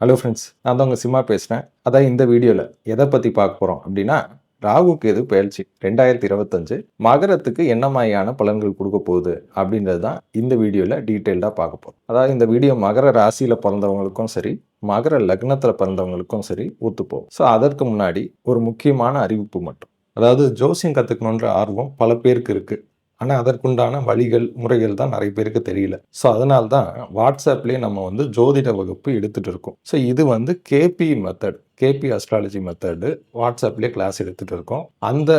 Hello friends நான் தான் உங்கள் சிம்மா பேசுகிறேன் அதான் இந்த வீடியோவில் எதை பற்றி பார்க்க போகிறோம் அப்படின்னா ராகுக்கு எது பயிற்சி? ரெண்டாயிரத்தி இருபத்தஞ்சு மகரத்துக்கு என்ன மாதிரியான பலன்கள் கொடுக்க போகுது அப்படின்றது தான் இந்த வீடியோவில் டீட்டெயில்டாக பார்க்க போகிறோம் அதாவது இந்த வீடியோ மகர ராசியில் பிறந்தவங்களுக்கும் சரி மகர லக்னத்தில் பிறந்தவங்களுக்கும் சரி ஒத்துப்போம். ஸோ அதற்கு முன்னாடி ஒரு முக்கியமான அறிவிப்பு மட்டும். அதாவது ஜோசியம் கற்றுக்கணுன்ற ஆர்வம் பல பேருக்கு இருக்குது ஆனால் அதற்குண்டான வழிகள் முறைகள் தான் நிறைய பேருக்கு தெரியல. ஸோ அதனால தான் வாட்ஸ்அப்லேயே நம்ம வந்து ஜோதிட வகுப்பு எடுத்துகிட்டு இருக்கோம். ஸோ இது வந்து KP method KP astrology method வாட்ஸ்அப்லேயே class எடுத்துகிட்டு இருக்கோம். அந்த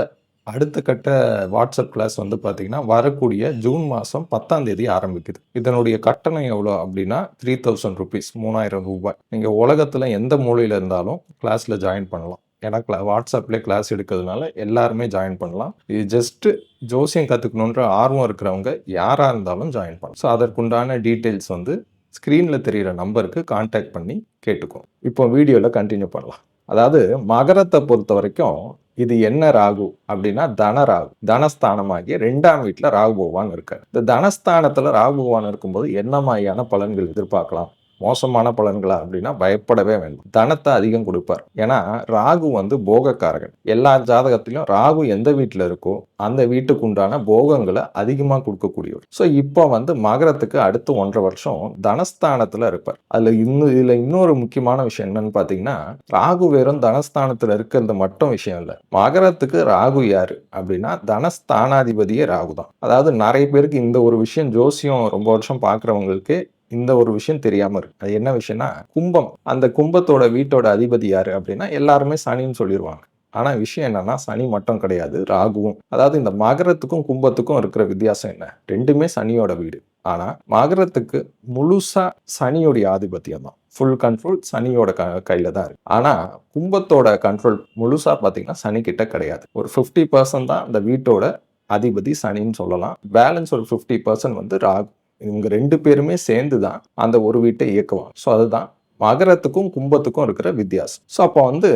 அடுத்த கட்ட வாட்ஸ்அப் கிளாஸ் வந்து பார்த்தீங்கன்னா வரக்கூடிய ஜூன் மாதம் பத்தாம் தேதி ஆரம்பிக்குது. இதனுடைய கட்டணம் எவ்வளோ அப்படின்னா த்ரீ தௌசண்ட் ருபீஸ் மூணாயிரம் ரூபாய். நீங்கள் உலகத்தில் எந்த மூலையில் இருந்தாலும் கிளாஸில் ஜாயின் பண்ணலாம். ஏன்னா கிளா வாட்ஸ்அப்லேயே கிளாஸ் எடுக்கிறதுனால எல்லாருமே ஜாயின் பண்ணலாம். இது ஜஸ்ட்டு ஜோசியம் கற்றுக்கணுன்ற ஆர்வம் இருக்கிறவங்க யாராக இருந்தாலும் ஜாயின் பண்ணலாம். ஸோ அதற்குண்டான டீட்டெயில்ஸ் வந்து ஸ்க்ரீனில் தெரிகிற நம்பருக்கு காண்டாக்ட் பண்ணி கேட்டுக்கோம் இப்போ வீடியோவில் கண்டினியூ பண்ணலாம். அதாவது மகரத்தை பொறுத்த வரைக்கும் இது என்ன ராகு அப்படின்னா தன ராகு. தனஸ்தானமாகிய ரெண்டாம் வீட்டில் ராகு பகவான் இருக்கார். இந்த தனஸ்தானத்தில் ராகு பகவான் இருக்கும்போது என்ன மாதிரியான பலன்கள் எதிர்பார்க்கலாம்? மோசமான பலன்களா அப்படின்னா பயப்படவே வேண்டும். தனத்தை அதிகம் கொடுப்பார். ஏன்னா ராகு வந்து போகக்காரகன். எல்லா ஜாதகத்திலும் ராகு எந்த வீட்டில் இருக்கோ அந்த வீட்டுக்கு உண்டான போகங்களை அதிகமாக கொடுக்கக்கூடியவர். ஸோ இப்போ வந்து மகரத்துக்கு அடுத்து ஒன்றரை வருஷம் தனஸ்தானத்தில் இருப்பார். அதில் இன்னும் இதில் இன்னொரு முக்கியமான விஷயம் என்னன்னு பார்த்தீங்கன்னா ராகு வெறும் தனஸ்தானத்தில் இருக்கிறது மட்டும் விஷயம் இல்லை. மகரத்துக்கு ராகு யார் அப்படின்னா தனஸ்தானாதிபதியே ராகு தான் அதாவது நிறைய பேருக்கு இந்த ஒரு விஷயம் ஜோசியம் ரொம்ப வருஷம் பார்க்குறவங்களுக்கு இந்த ஒரு விஷயம் தெரியாம இருக்கு. அது என்ன விஷயம்னா கும்பம். அந்த கும்பத்தோட வீட்டோட அதிபதி யாரு அப்படின்னா எல்லாருமே சனின்னு சொல்லிடுவாங்க ஆனா விஷயம் என்னன்னா சனி மட்டும் கிடையாது ராகுவும். அதாவது இந்த மகரத்துக்கும் கும்பத்துக்கும் இருக்கிற வித்தியாசம் என்ன? ரெண்டுமே சனியோட வீடு. ஆனா மகரத்துக்கு முழுசா சனியோடைய ஆதிபத்தியம் தான். ஃபுல் கண்ட்ரோல் சனியோட க கையில தான் இருக்கு. ஆனா கும்பத்தோட கண்ட்ரோல் முழுசா பாத்தீங்கன்னா சனி கிட்ட கிடையாது. ஒரு ஃபிஃப்டி பர்சன்ட் தான் அந்த வீட்டோட அதிபதி சனின்னு சொல்லலாம். பேலன்ஸ் ஒரு ஃபிஃப்டி பர்சன்ட் வந்து ராகு. இவங்க ரெண்டு பேருமே சேர்ந்து தான் அந்த ஒரு வீட்டை இயக்குவாங்க. ஸோ அதுதான் மகரத்துக்கும் கும்பத்துக்கும் இருக்கிற வித்தியாசம். ஸோ அப்போ வந்து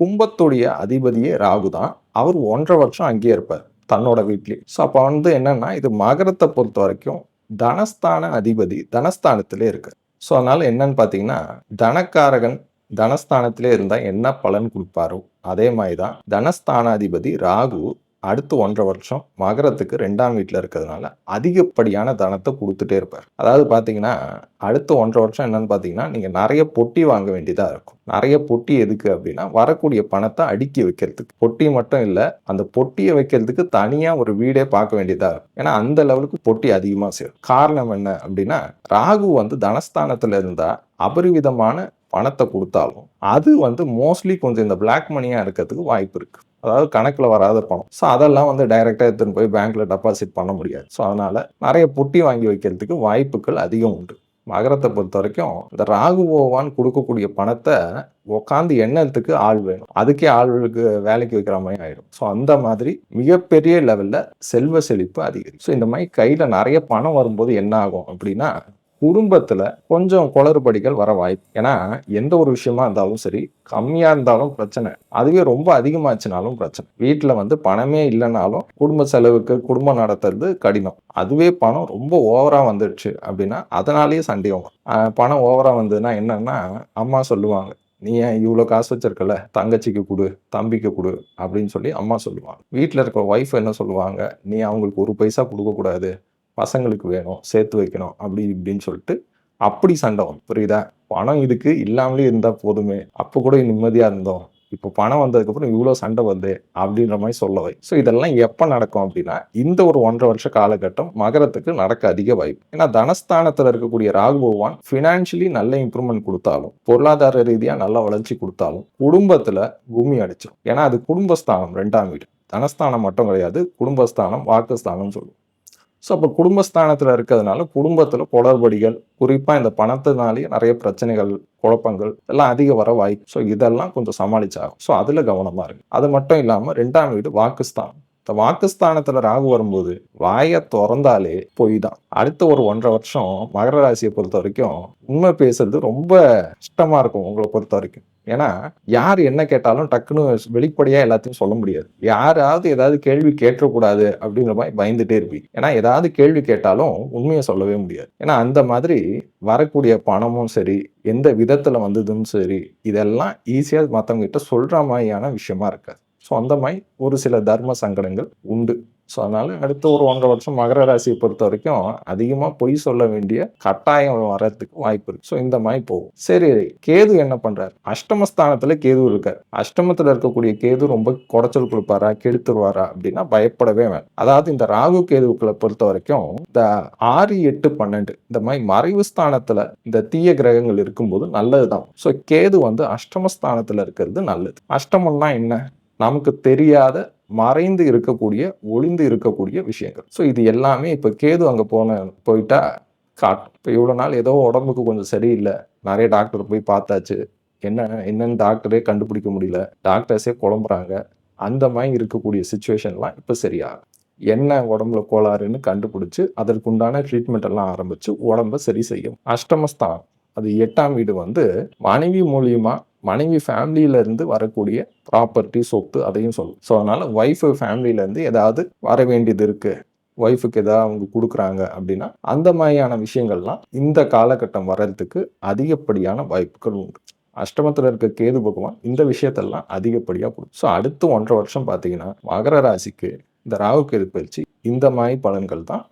கும்பத்துடைய அதிபதியே ராகு தான் அவர் ஒன்றரை வருஷம் அங்கேயே இருப்பார் தன்னோட வீட்லேயே. ஸோ அப்போ வந்து என்னன்னா இது மகரத்தை பொறுத்த வரைக்கும் தனஸ்தான அதிபதி தனஸ்தானத்திலே இருக்கு ஸோ அதனால என்னன்னு பார்த்தீங்கன்னா தனக்காரகன் தனஸ்தானத்திலே இருந்தால் என்ன பலன் கொடுப்பாரோ அதே மாதிரி தான் தனஸ்தானாதிபதி ராகு அடுத்து ஒன்றரை வருஷம் மகரத்துக்கு ரெண்டாம் வீட்டில் இருக்கிறதுனால அதிகப்படியான தனத்தை கொடுத்துட்டே இருப்பார். அதாவது பார்த்தீங்கன்னா அடுத்த ஒன்றரை வருஷம் என்னன்னு பார்த்தீங்கன்னா நீங்கள் நிறைய பொட்டி வாங்க வேண்டியதாக இருக்கும். நிறைய பொட்டி எதுக்கு அப்படின்னா வரக்கூடிய பணத்தை அடுக்கி வைக்கிறதுக்கு. பொட்டி மட்டும் இல்லை அந்த பொட்டியை வைக்கிறதுக்கு தனியாக ஒரு வீடே பார்க்க வேண்டியதாக இருக்கும். ஏன்னா அந்த லெவலுக்கு பொட்டி அதிகமாக சேரும். காரணம் என்ன அப்படின்னா ராகு வந்து தனஸ்தானத்தில் இருந்தால் அபரிவிதமான பணத்தை கொடுத்தாலும் அது வந்து மோஸ்ட்லி கொஞ்சம் இந்த பிளாக் மணியாக இருக்கிறதுக்கு வாய்ப்பு இருக்குது அதாவது கணக்கில் வராத பணம். ஸோ அதெல்லாம் வந்து டைரெக்டாக எடுத்துன்னு போய் பேங்க்கில் டெபாசிட் பண்ண முடியாது. ஸோ அதனால் நிறைய பொட்டி வாங்கி வைக்கிறதுக்கு வாய்ப்புகள் அதிகம் உண்டு. மகரத்தை பொறுத்த வரைக்கும் இந்த ராகு ஓவான் கொடுக்கக்கூடிய பணத்தை உட்காந்து எண்ணத்துக்கு ஆள் வேணும். அதுக்கே ஆள்களுக்கு வேலைக்கு வைக்கிற மாதிரி ஆயிடும். ஸோ அந்த மாதிரி மிகப்பெரிய லெவலில் செல்வ செழிப்பு அதிகரிக்கும். ஸோ இந்த மாதிரி கையில் நிறைய பணம் வரும்போது என்ன ஆகும் அப்படின்னா குடும்பத்தில் கொஞ்சம் குளறுபடிகள் வர வாய்ப்பு. ஏன்னா எந்த ஒரு விஷயமா இருந்தாலும் சரி கம்மியாக இருந்தாலும் பிரச்சனை. அதுவே ரொம்ப அதிகமாச்சுனாலும் பிரச்சனை. வீட்டில் வந்து பணமே இல்லைனாலும் குடும்ப செலவுக்கு குடும்பம் நடத்துறது கடினம். அதுவே பணம் ரொம்ப ஓவராக வந்துடுச்சு அப்படின்னா அதனாலேயே சண்டை வரும். பணம் ஓவராக வந்ததுன்னா என்னன்னா அம்மா சொல்லுவாங்க நீ ஏன் இவ்வளோ காசு வச்சிருக்கல? தங்கச்சிக்கு கொடு தம்பிக்கு கொடு அப்படின்னு சொல்லி அம்மா சொல்லுவாங்க. வீட்டில் இருக்க ஒய்ஃப் என்ன சொல்லுவாங்க நீ அவங்களுக்கு ஒரு பைசா கொடுக்கக்கூடாது. பசங்களுக்கு வேணும் சேர்த்து வைக்கணும் அப்படி இப்படின்னு சொல்லிட்டு அப்படி சண்டை வரும். புரியுதா? பணம் இதுக்கு இல்லாமலே இருந்தால் போதுமே. அப்போ கூட நிம்மதியாக இருந்தோம். இப்போ பணம் வந்ததுக்கப்புறம் இவ்வளோ சண்டை வருது அப்படின்ற மாதிரி சொல்ல வை ஸோ இதெல்லாம் எப்போ நடக்கும் அப்படின்னா இந்த ஒரு ஒன்றரை வருஷ காலகட்டம் மகரத்துக்கு நடக்க அதிக வாய்ப்பு. ஏன்னா தனஸ்தானத்தில் இருக்கக்கூடிய ராகு பகவான் ஃபினான்ஷியலி நல்ல இம்ப்ரூவ்மெண்ட் கொடுத்தாலும் பொருளாதார ரீதியாக நல்ல வளர்ச்சி கொடுத்தாலும் குடும்பத்தில் பூமி அடிச்சிடும் ஏன்னா அது குடும்பஸ்தானம் ரெண்டாம் வீடு. தனஸ்தானம் மட்டும் கிடையாது குடும்பஸ்தானம் வாக்குஸ்தானம் சொல்லுவோம். ஸோ அப்போ குடும்பஸ்தானத்தில் இருக்கிறதுனால குடும்பத்தில் குளறுபடிகள் குறிப்பாக இந்த பணத்தினாலேயே நிறைய பிரச்சனைகள் குழப்பங்கள் எல்லாம் அதிக வர வாய்ப்பு. ஸோ இதெல்லாம் கொஞ்சம் சமாளிச்சாகும் ஸோ அதில் கவனமாக இருக்கு அது மட்டும் இல்லாமல் ரெண்டாம் வீடு வாக்குஸ்தானம். இந்த வாக்குஸ்தானத்துல ராகு வரும்போது வாயை திறந்தாலே பொய் தான் அடுத்த ஒரு ஒன்றரை வருஷம் மகர ராசியை பொறுத்த வரைக்கும் உண்மை பேசுறது ரொம்ப கஷ்டமா இருக்கும் உங்களை பொறுத்த வரைக்கும். ஏன்னா யார் என்ன கேட்டாலும் டக்குன்னு வெளிப்படையா எல்லாத்தையும் சொல்ல முடியாது. யாராவது ஏதாவது கேள்வி கேட்டக்கூடாது அப்படிங்கிற மாதிரி பயந்துட்டே இருப்பீங்க. ஏன்னா ஏதாவது கேள்வி கேட்டாலும் உண்மையை சொல்லவே முடியாது. ஏன்னா அந்த மாதிரி வரக்கூடிய பணமும் சரி எந்த விதத்துல வந்ததும் சரி இதெல்லாம் ஈஸியா மற்றவங்க கிட்ட சொல்ற மாதிரியான விஷயமா இருக்காது. ஸோ அந்த மாதிரி ஒரு சில தர்ம சங்கடங்கள் உண்டு. ஸோ அதனால அடுத்த ஒரு ஒன்றரை வருஷம் மகர ராசியை பொறுத்த வரைக்கும் அதிகமாக பொய் சொல்ல வேண்டிய கட்டாயம் வர்றதுக்கு வாய்ப்பு இருக்கு. ஸோ இந்த மாதிரி போகும். சரி கேது என்ன பண்றாரு? அஷ்டமஸ்தானத்தில் கேது இருக்கார். அஷ்டமத்தில் இருக்கக்கூடிய கேது ரொம்ப குடைச்சல் கொடுப்பாரா கெடுத்துருவாரா அப்படின்னா பயப்படவே வேணும். அதாவது இந்த ராகு கேதுக்களை பொறுத்த வரைக்கும் இந்த ஆறு எட்டு பன்னெண்டு இந்த மாதிரி மறைவு ஸ்தானத்தில் இந்த தீய கிரகங்கள் இருக்கும்போது நல்லது தான் ஸோ கேது வந்து அஷ்டமஸ்தானத்தில் இருக்கிறது நல்லது. அஷ்டமம்னா என்ன? நமக்கு தெரியாத மறைந்து இருக்கக்கூடிய ஒளிந்து இருக்கக்கூடிய விஷயங்கள். ஸோ இது எல்லாமே இப்போ கேது அங்கே போன போயிட்டா காட்டும் இப்போ இவ்வளோ நாள் ஏதோ உடம்புக்கு கொஞ்சம் சரியில்லை. நிறைய டாக்டர் போய் பார்த்தாச்சு. என்ன என்னன்னு டாக்டரே கண்டுபிடிக்க முடியல. டாக்டர்ஸே குழம்புறாங்க. அந்த மாதிரி இருக்கக்கூடிய சுச்சுவேஷன்லாம் இப்போ சரியாகும். என்ன உடம்புல கோளாறுன்னு கண்டுபிடிச்சி அதற்குண்டான ட்ரீட்மெண்ட் எல்லாம் ஆரம்பிச்சு உடம்ப சரி செய்யும். அஷ்டமஸ்தானம். அது எட்டாம் வீடு வந்து மனைவி மூலியமா மனைவி ஃபேமிலியிலேருந்து வரக்கூடிய ப்ராப்பர்ட்டி சொத்து அதையும் சொல்லும். ஸோ அதனால் ஒய்ஃபு ஃபேமிலியிலேருந்து ஏதாவது வர வேண்டியது இருக்குது ஒய்ஃபுக்கு எதாவது அவங்க கொடுக்குறாங்க அப்படின்னா அந்த மாதிரியான விஷயங்கள்லாம் இந்த காலகட்டம் வர்றதுக்கு அதிகப்படியான வாய்ப்புகள் உண்டு. அஷ்டமத்தில் இருக்க கேது பகவான் இந்த விஷயத்தெல்லாம் அதிகப்படியாக கொடுக்கும். ஸோ அடுத்து ஒன்றரை வருஷம் பார்த்தீங்கன்னா மகர ராசிக்கு இந்த ராகு கேது பயிற்சி இந்த மாதிரி பலன்கள் தான்